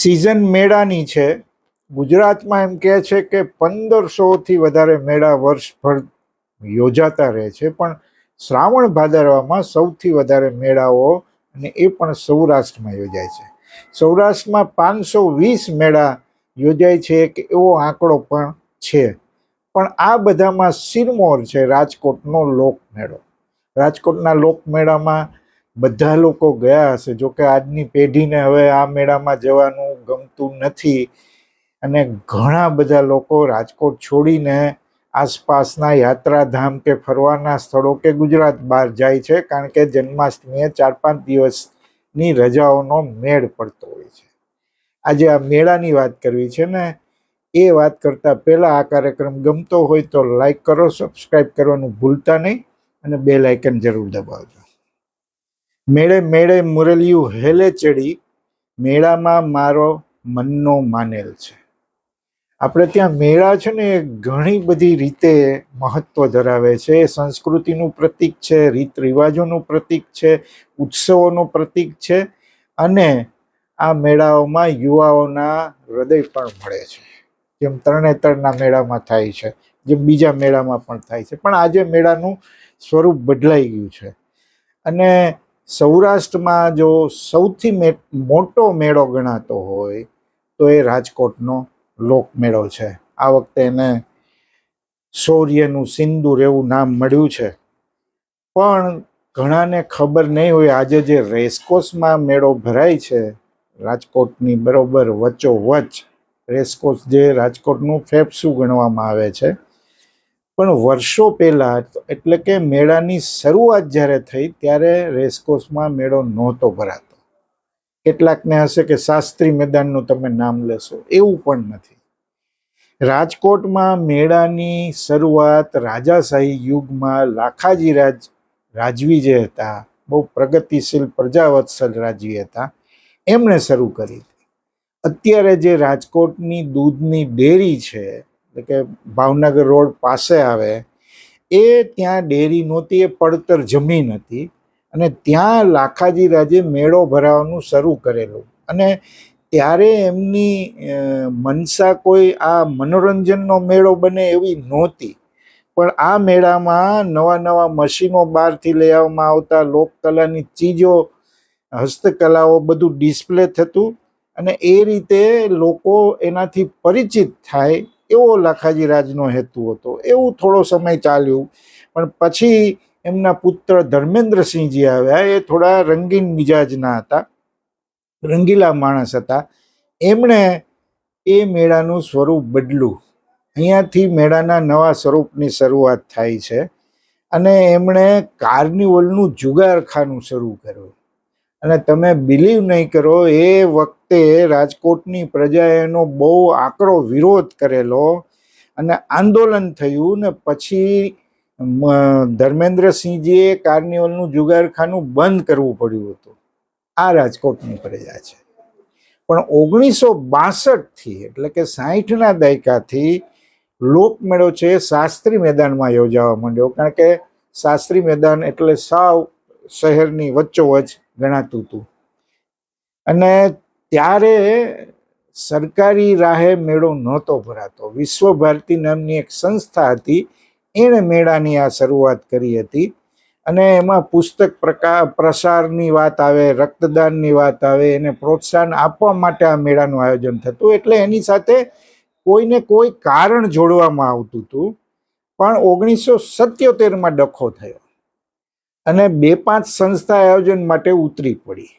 Season મેળાની છે. ગુજરાતમાં એમ કહે છે કે પંદરસોથી વધારે મેળા વર્ષભર યોજાતા રહે છે, પણ શ્રાવણ ભાદરવામાં સૌથી વધારે મેળાઓ અને એ પણ સૌરાષ્ટ્રમાં યોજાય છે. સૌરાષ્ટ્રમાં પાંચસો વીસ મેળા યોજાય છે, એક એવો આંકડો પણ છે. પણ આ બધામાં સિરમોર છે, રાજકોટનો લોકમેળો. રાજકોટના લોકમેળામાં બધા લોકો ગયા હશે. જોકે આજની પેઢીને હવે આ મેળામાં જવાનું ગમતું નથી. અને ઘણા બધા લોકો રાજકોટ છોડીને આસપાસના યાત્રાધામ કે ફરવાના સ્થળો કે ગુજરાત બહાર જાય છે, કારણ કે જન્માષ્ટમીએ ચાર પાંચ દિવસની રજાઓનો મેળ પડતો હોય છે. આજે આ મેળાની વાત કરવી છે ને, એ વાત કરતાં પહેલાં આ કાર્યક્રમ ગમતો હોય તો લાઈક કરો, સબસ્ક્રાઈબ કરવાનું ભૂલતા નહીં અને બે લાઇકન જરૂર દબાવજો. મેળે મેળે મુરલિયું હેલે ચડી, મેળામાં મારો મનનો માનેલ છે. આપણે ત્યાં મેળા છે ને એ ઘણી બધી રીતે મહત્વ ધરાવે છે. એ સંસ્કૃતિનું પ્રતીક છે, રીત રિવાજોનું પ્રતીક છે, ઉત્સવોનું પ્રતીક છે અને આ મેળાઓમાં યુવાઓના હૃદય પણ મળે છે. જેમ તરણેતરના મેળામાં થાય છે, જેમ બીજા મેળામાં પણ થાય છે. પણ આજે મેળાનું સ્વરૂપ બદલાઈ ગયું છે. અને સૌરાષ્ટ્રમાં જો સૌથી મોટો મેળો ગણાતો હોય, તો એ રાજકોટનો લોકમેળો છે. આ વખતે એને શૌર્યનું સિંદૂર એવું નામ મળ્યું છે. પણ ઘણાને ખબર નહીં હોય, આજે જે રેસકોર્સમાં મેળો ભરાય છે, રાજકોટની બરોબર વચ્ચોવચ રેસકોર્સ જે રાજકોટનું ફેફસું ગણવામાં આવે છે પણ વર્ષો પહેલાં, એટલે કે મેળાની શરૂઆત જ્યારે થઈ, ત્યારે રેસકોર્સમાં મેળો નહોતો ભરાતો. કેટલાકને હશે કે શાસ્ત્રી મેદાનનું તમે નામ લેશો, એવું પણ નથી. રાજકોટમાં મેળાની શરૂઆત રાજાશાહી યુગમાં લાખાજી રાજ રાજવી જે હતા, બહુ પ્રગતિશીલ પ્રજાવત્સલ રાજવી હતા, એમણે શરૂ કરી અત્યારે જે રાજકોટની દૂધની ડેરી છે એટલે કે ભાવનગર રોડ પાસે આવે, એ ત્યાં ડેરી નહોતી, એ પડતર જમીન હતી અને ત્યાં લાખાજી રાજે મેળો ભરાવાનું શરૂ કરેલું. અને ત્યારે એમની મનસા કોઈ આ મનોરંજનનો મેળો બને એવી નહોતી. પણ આ મેળામાં નવા નવા મશીનો બહારથી લઈ આવવામાં આવતા લોકકલાની ચીજો, હસ્તકલાઓ બધું ડિસ્પ્લે થતું અને એ રીતે લોકો એનાથી પરિચિત થાય એવો લાખાજી રાજનો હેતુ હતો. એવું થોડો સમય ચાલ્યું. પણ પછી એમના પુત્ર ધર્મેન્દ્રસિંહજી આવ્યા. એ થોડા રંગીન મિજાજના હતા. રંગીલા માણસ હતા. એમણે એ મેળાનું સ્વરૂપ બદલું અહીંયાથી મેળાના નવા સ્વરૂપની શરૂઆત થાય છે. અને એમણે કાર્નિવલનું જુગારખાનું શરૂ કર્યું. અને તમે બિલીવ નહીં કરો, એ વખતે રાજકોટની પ્રજાએ એનો બહુ આકરો વિરોધ કરેલો અને આંદોલન થયું ને પછી ધર્મેન્દ્રસિંહજીએ કાર્નિવલનું જુગારખાનું બંધ કરવું પડ્યું હતું. આ રાજકોટની પ્રજા છે. પણ ઓગણીસો બાસઠથી એટલે કે સાહીઠના દાયકાથી લોકમેળો છે, શાસ્ત્રી મેદાનમાં યોજાવા માંડ્યો. કારણ કે શાસ્ત્રી મેદાન એટલે સાવ શહેરની વચ્ચોવચ ગણાતું હતું. અને ત્યારે સરકારી રાહે મેળો નહોતો ભરાતો. વિશ્વ ભારતી નામની એક સંસ્થા હતી. એણે મેળાની આ શરૂઆત કરી હતી. અને એમાં પુસ્તક પ્રકા, પ્રસારની વાત આવે, રક્તદાનની વાત આવે, એને પ્રોત્સાહન આપવા માટે આ મેળાનું આયોજન થતું. એટલે એની સાથે કોઈને કોઈ કારણ જોડવામાં આવતું હતું. પણ ઓગણીસો સત્યોતેરમાં ડખો થયો. અને બે પાંચ સંસ્થા આયોજન માટે ઉતરી પડી.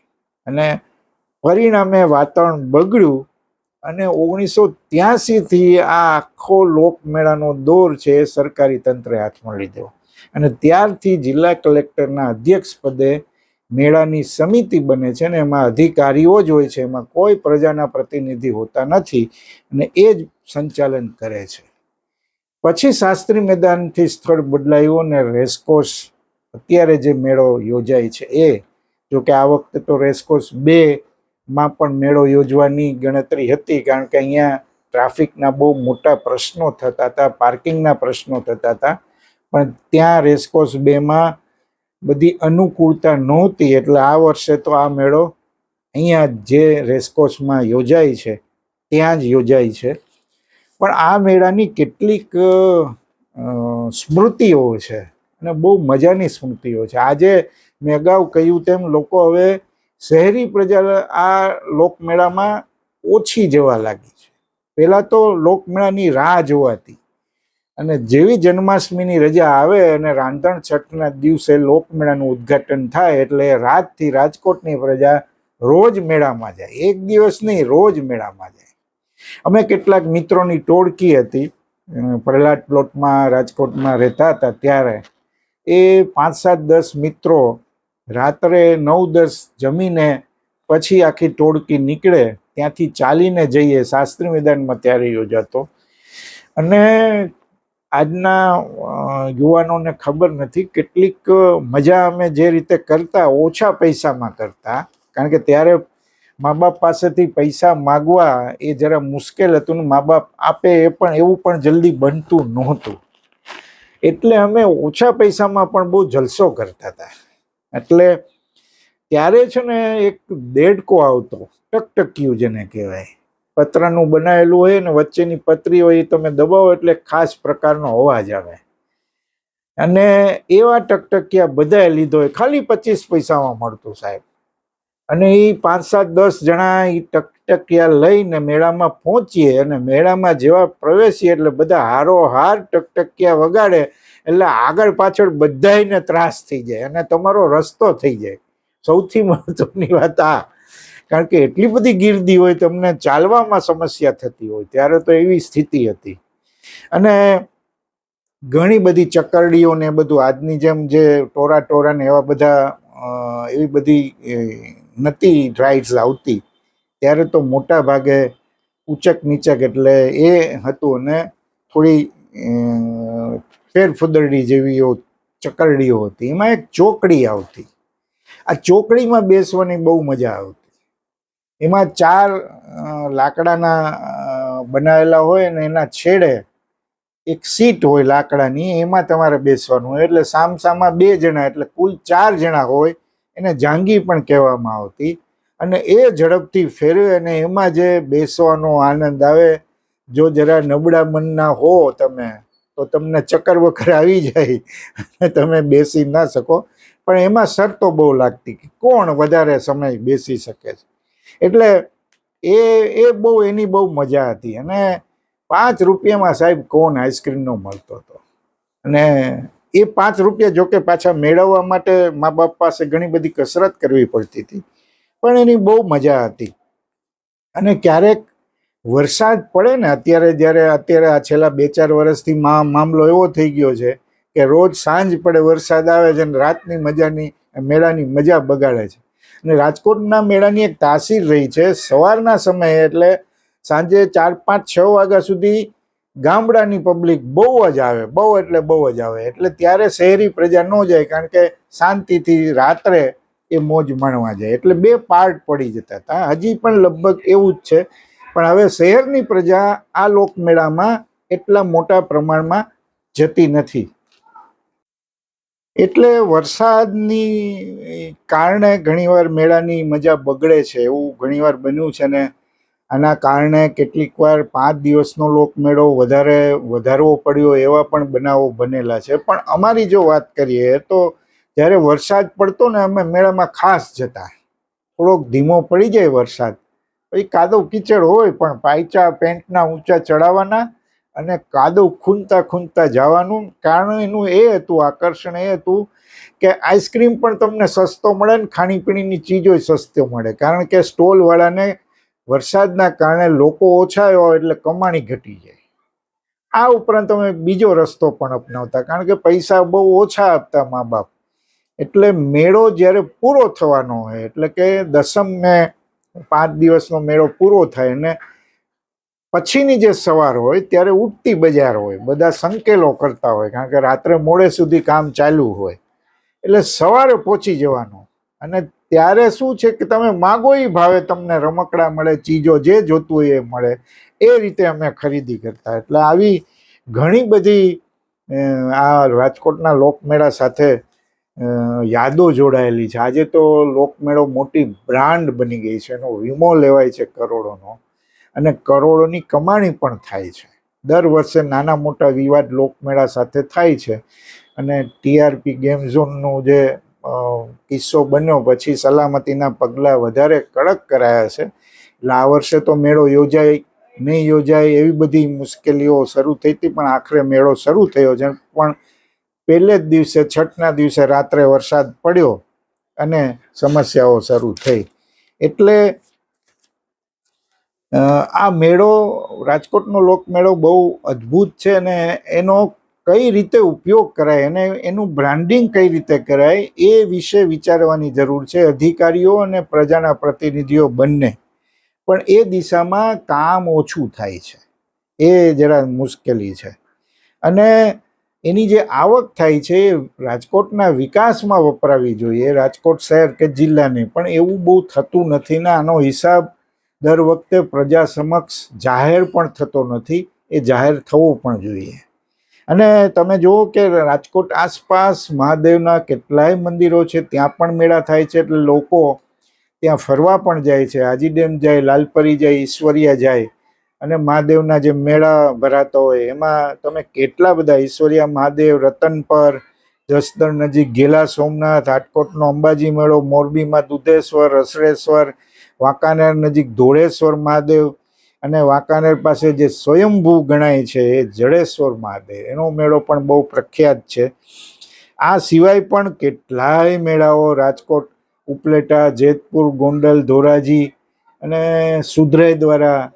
અને પરિણામે વાતાવરણ બગડ્યું અને ઓગણીસો ત્યાસીથી આ આખો લોકમેળાનો દોર છે એ સરકારી તંત્રે હાથમાં લીધો. અને ત્યારથી જિલ્લા કલેક્ટરના અધ્યક્ષ પદે મેળાની સમિતિ બને છે ને એમાં અધિકારીઓ જ હોય છે, એમાં કોઈ પ્રજાના પ્રતિનિધિ હોતા નથી અને એ જ સંચાલન કરે છે. પછી શાસ્ત્રી મેદાનથી સ્થળ બદલાયું અને રેસકોર્સ અત્યારે જે મેળો યોજાય છે એ જો કે આ વખતે તો રેસકોર્સ બે માં પણ મેળો યોજવાની ગણતરી હતી, કારણ કે અહીંયા ટ્રાફિકના બહુ મોટા પ્રશ્નો થતા હતા, પાર્કિંગના પ્રશ્નો થતા હતા. પણ ત્યાં રેસકોર્સ બેમાં બધી અનુકૂળતા નહોતી, એટલે આ વર્ષે તો આ મેળો અહીંયા જે રેસકોર્સમાં યોજાય છે, ત્યાં જ યોજાય છે. પણ આ મેળાની કેટલીક સ્મૃતિઓ છે. અને બહુ મજાની સ્મૃતિઓ છે. આજે મેં અગાઉ કહ્યું તેમ લોકો હવે શહેરી પ્રજા આ લોકમેળામાં ઓછી જવા લાગી છે. પહેલાં તો લોકમેળાની રાહ જોવાતી અને જેવી જન્માષ્ટમીની રજા આવે અને રાંધણ છઠના દિવસે લોકમેળાનું ઉદ્ઘાટન થાય એટલે રાતથી રાજકોટની પ્રજા રોજ મેળામાં જાય. એક દિવસ નહીં, રોજ મેળામાં જાય. અમે કેટલાક મિત્રોની ટોળકી હતી. પ્રહલાદ પ્લોટમાં રાજકોટમાં રહેતા હતા ત્યારે એ પાંચ સાત દસ મિત્રો રાત્રે નવ દસ જમીને પછી આખી ટોળકી નીકળે, ત્યાંથી ચાલીને જઈએ. શાસ્ત્રી મેદાનમાં ત્યારે યોજાતો. અને આજના યુવાનોને ખબર નથી કેટલીક મજા અમે જે રીતે કરતા, ઓછા પૈસામાં કરતા. કારણ કે ત્યારે મા બાપ પાસેથી પૈસા માગવા એ જરા મુશ્કેલ હતું ને મા બાપ આપે એ પણ, એવું પણ જલ્દી બનતું નહોતું. એટલે અમે ઓછા પૈસામાં પણ બહુ જલસો કરતા હતા. એટલે ત્યારે છે ને એક દેડકો આવતો, ટકટક્યું જેને કહેવાય. પતરાનું બનાવેલું હોય ને વચ્ચેની પતરી હોય એ તમે દબાવો એટલે ખાસ પ્રકારનો અવાજ આવે. અને એવા ટકટકિયા બધાએ લીધો હોય. ખાલી પચીસ પૈસામાં મળતું સાહેબ. અને એ પાંચ સાત દસ જણા એ ટકટકિયા લઈને મેળામાં પહોંચીએ અને મેળામાં જેવા પ્રવેશીએ એટલે બધા હારો હાર ટકટકિયા વગાડે એટલે આગળ પાછળ બધાયને ત્રાસ થઈ જાય અને તમારો રસ્તો થઈ જાય. સૌથી મહત્વની વાત આ. કારણ કે એટલી બધી ગીર્દી હોય તમને ચાલવામાં સમસ્યા થતી હોય, ત્યારે તો એવી સ્થિતિ હતી. અને ઘણી બધી ચકરડીઓને બધું આજની જેમ જે ટોરા ટોરા ને એવા બધા એવી બધી નથી રાઇડ્સ આવતી, ત્યારે તો મોટા ભાગે ઊંચક નીચક એટલે એ હતું અને થોડી ફેરફુદરડી જેવી ચકરડીઓ હતી. એમાં એક ચોકડી આવતી. આ ચોકડીમાં બેસવાની બહુ મજા આવતી. એમાં ચાર લાકડાના બનાવેલા હોય ને એના છેડે એક સીટ હોય લાકડાની, એમાં તમારે બેસવાનું હોય. એટલે સામસામાં બે જણા, એટલે કુલ ચાર જણા હોય એને જાંગી પણ કહેવામાં આવતી. અને એ ઝડપથી ફેરવે અને એમાં જે બેસવાનો આનંદ આવે, જો જરા નબળા મનના હો તમે, તો તમને ચક્કર વક્કર આવી જાય અને તમે બેસી ના શકો. પણ એમાં શરતો બહુ લાગતી કે કોણ વધારે સમય બેસી શકે છે? એટલે એ એ બહુ, એની બહુ મજા હતી. અને પાંચ રૂપિયામાં સાહેબ કોણ આઈસ્ક્રીમનો મળતો હતો? અને એ પાંચ રૂપિયા જોકે પાછા મેળવવા માટે મા બાપ પાસે ઘણી બધી કસરત કરવી પડતી હતી. પણ એની બહુ મજા હતી. અને ક્યારેક વરસાદ પડે ને અત્યારે જ્યારે અત્યારે આ છેલ્લા બે ચાર વર્ષથી મા મામલો એવો થઈ ગયો છે કે રોજ સાંજ પડે વરસાદ આવે છે અને રાતની મજાની, મેળાની મજા બગાડે છે. અને રાજકોટના મેળાની એક તાસીર રહી છે સવારના સમયે એટલે સાંજે ચાર પાંચ છ વાગ્યા સુધી ગામડાની પબ્લિક બહુ જ આવે, બહુ એટલે બહુ જ આવે. એટલે ત્યારે શહેરી પ્રજા ન જાય, કારણ કે શાંતિથી રાત્રે એ મોજ માણવા જાય. એટલે બે પાર્ટ પડી જતા હતા. હજી પણ લગભગ એવું જ છે. પણ હવે શહેરની પ્રજા આ લોકમેળામાં એટલા મોટા પ્રમાણમાં જતી નથી. એટલે વરસાદની કારણે ઘણીવાર મેળાની મજા બગડે છે. એવું ઘણીવાર બન્યું છે ને આના કારણે કેટલીક વાર પાંચ દિવસનો લોકમેળો વધારે વધારવો પડ્યો એવા પણ બનાવો બનેલા છે. પણ અમારી જો વાત કરીએ તો જ્યારે વરસાદ પડતો ને અમે મેળામાં ખાસ જતા. થોડોક ધીમો પડી જાય વરસાદ. પછી કાદવ કીચડ હોય પણ પાયચા પેન્ટના ઊંચા ચડાવવાના અને કાદવ ખૂંદતા ખૂંદતા જવાનું. કારણ એનું એ હતું, આકર્ષણ એ હતું કે આઈસ્ક્રીમ પણ તમને સસ્તો મળે ને ખાણીપીણીની ચીજો સસ્તો મળે. કારણ કે સ્ટોલવાળાને વરસાદના કારણે લોકો ઓછા હોય એટલે કમાણી ઘટી જાય. આ ઉપરાંત અમે બીજો રસ્તો પણ અપનાવતા, કારણ કે પૈસા બહુ ઓછા આપતા મા બાપ. એટલે મેળો જ્યારે પૂરો થવાનો હોય, એટલે કે દસમને પાંચ દિવસનો મેળો પૂરો થાય ને પછીની જે સવાર હોય ત્યારે ઉઠતી બજાર હોય, બધા સંકેલો કરતા હોય, કારણ કે રાત્રે મોડે સુધી કામ ચાલુ હોય. એટલે સવારે પહોંચી જવાનું અને ત્યારે શું છે કે તમે માગો એ ભાવે તમને રમકડા મળે, ચીજો જે જોતું હોય એ મળે. એ રીતે અમે ખરીદી કરતા. એટલે આવી ઘણી બધી આ રાજકોટના લોકમેળા સાથે યાદો જોડાયેલી છે. આજે તો લોકમેળો મોટી બ્રાન્ડ બની ગઈ છે. એનો વીમો લેવાય છે કરોડોનો. અને કરોડોની કમાણી પણ થાય છે. દર વર્ષે નાના મોટા વિવાદ લોકમેળા સાથે થાય છે. અને ટીઆરપી ગેમ ઝોનનું જે કિસ્સો બન્યો પછી સલામતીના પગલાં વધારે કડક કરાયા છે. એટલે આ વર્ષે તો મેળો યોજાય, નહીં યોજાય એવી બધી મુશ્કેલીઓ શરૂ થઈ હતી, પણ આખરે મેળો શરૂ થયો છે. પણ પહેલે જ દિવસે, છઠના દિવસે રાત્રે વરસાદ પડ્યો અને સમસ્યાઓ શરૂ થઈ. એટલે આ મેળો, રાજકોટનો લોકમેળો બહુ અદ્ભુત છે અને એનો કઈ રીતે ઉપયોગ કરાય અને એનું બ્રાન્ડિંગ કઈ રીતે કરાય એ વિશે વિચારવાની જરૂર છે અધિકારીઓ અને પ્રજાના પ્રતિનિધિઓ બંને. પણ એ દિશામાં કામ ઓછું થાય છે. એ જરા મુશ્કેલી છે. અને એની જે આવક થાય છે એ રાજકોટના વિકાસમાં વપરાવી જોઈએ. રાજકોટ શહેર કે જિલ્લાની પણ એવું બહુ થતું નથી ને આનો હિસાબ દર વખતે પ્રજા સમક્ષ જાહેર પણ થતો નથી. એ જાહેર થવો પણ જોઈએ. અને તમે જુઓ કે રાજકોટ આસપાસ મહાદેવના કેટલાય મંદિરો છે, ત્યાં પણ મેળા થાય છે, એટલે લોકો ત્યાં ફરવા પણ જાય છે. હાજી ડેમ જાય, લાલપરી જાય, ઈશ્વરિયા જાય અને મહાદેવના જે મેળા ભરાતા હોય, એમાં તમે કેટલા બધા ઈશ્વરિયા, મહાદેવ, રતનપર, જસદણ નજીક ગેલા સોમનાથ રાજકોટનો અંબાજી મેળો, મોરબીમાં દુધેશ્વર, અસરેશ્વર, વાંકાનેર નજીક ધોળેશ્વર મહાદેવ અને વાંકાનેર પાસે જે સ્વયંભૂ ગણાય છે એ જડેશ્વર મહાદેવ, એનો મેળો પણ બહુ પ્રખ્યાત છે. આ સિવાય પણ કેટલાય મેળાઓ રાજકોટ, ઉપલેટા, જેતપુર, ગોંડલ, ધોરાજી અને સુધરાઈ દ્વારા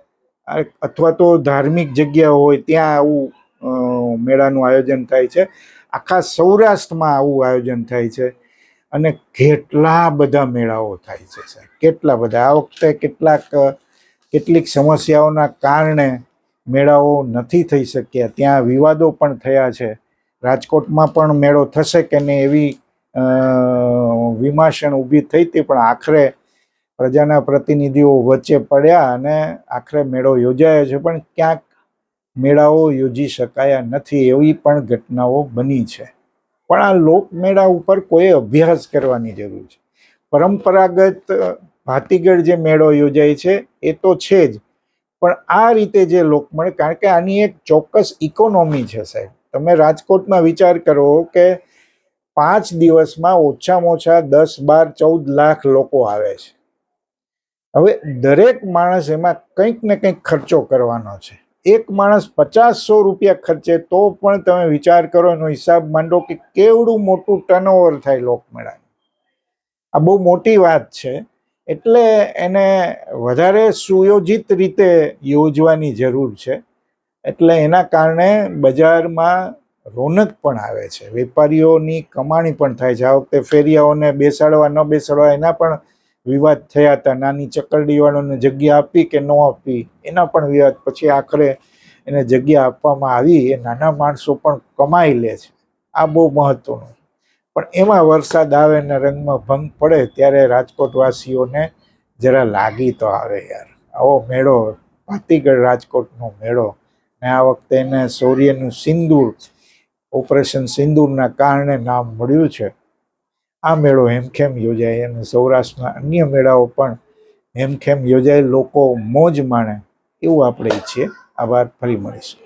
અથવા તો ધાર્મિક જગ્યા હોય ત્યાં આવું મેળાનું આયોજન થાય છે. આખા સૌરાષ્ટ્રમાં આવું આયોજન થાય છે અને કેટલા બધા મેળાઓ થાય છે, સાહેબ? કેટલા બધા? આ વખતે કેટલાક કેટલીક સમસ્યાઓના કારણે મેળાઓ નથી થઈ શક્યા. ત્યાં વિવાદો પણ થયા છે. રાજકોટમાં પણ મેળો થશે કે નહીં એવી વિમાસણ ઊભી થઈ હતી, પણ આખરે પ્રજાના પ્રતિનિધિઓ વચ્ચે પડ્યા અને આખરે મેળો યોજાયો છે. પણ ક્યાંક મેળાઓ યોજી શકાયા નથી એવી પણ ઘટનાઓ બની છે. પણ આ લોકમેળા ઉપર કોઈ અભ્યાસ કરવાની જરૂર છે. પરંપરાગત ભાતીગળ જે મેળો યોજાય છે, એ તો છે જ. પણ આ રીતે જે લોકમેળ કારણ કે આની એક ચોક્કસ ઇકોનોમી છે સાહેબ. તમે રાજકોટમાં વિચાર કરો કે પાંચ દિવસમાં ઓછામાં ઓછા દસ બાર ચૌદ લાખ લોકો આવે છે. હવે દરેક માણસ એમાં કંઈક ને કંઈક ખર્ચો કરવાનો છે. એક માણસ પચાસ સો રૂપિયા ખર્ચે તો પણ તમે વિચાર કરો એનો હિસાબ માંડો કે કેવડું મોટું ટર્નઓવર થાય લોકમેળાનું. આ બહુ મોટી વાત છે. એટલે એને વધારે સુયોજિત રીતે યોજવાની જરૂર છે. એટલે એના કારણે બજારમાં રોનક પણ આવે છે. વેપારીઓની કમાણી પણ થાય છે. આ વખતે ફેરિયાઓને બેસાડવા, ન બેસાડવા એના પણ વિવાદ થયા હતા. નાની ચકરડીવાળાને જગ્યા આપી કે ન આપી એના પણ વિવાદ. પછી આખરે એને જગ્યા આપવામાં આવી. એ નાના માણસો પણ કમાઈ લે છે. આ બહુ મહત્વનું પણ એમાં વરસાદ આવે ને રંગમાં ભંગ પડે ત્યારે રાજકોટવાસીઓને જરા લાગી તો આવે યાર. આવો મેળો ભાતીગઢ રાજકોટનો મેળો. ને આ વખતે એને શૌર્યનું સિંદૂર, ઓપરેશન સિંદૂરના કારણે નામ મળ્યું છે. આ મેળો હેમખેમ યોજાય અને સૌરાષ્ટ્રના અન્ય મેળાઓ પણ હેમખેમ યોજાય. લોકો મોજ માણે. એવું આપણે ઈચ્છીએ. આભાર. ફરી મળીશું.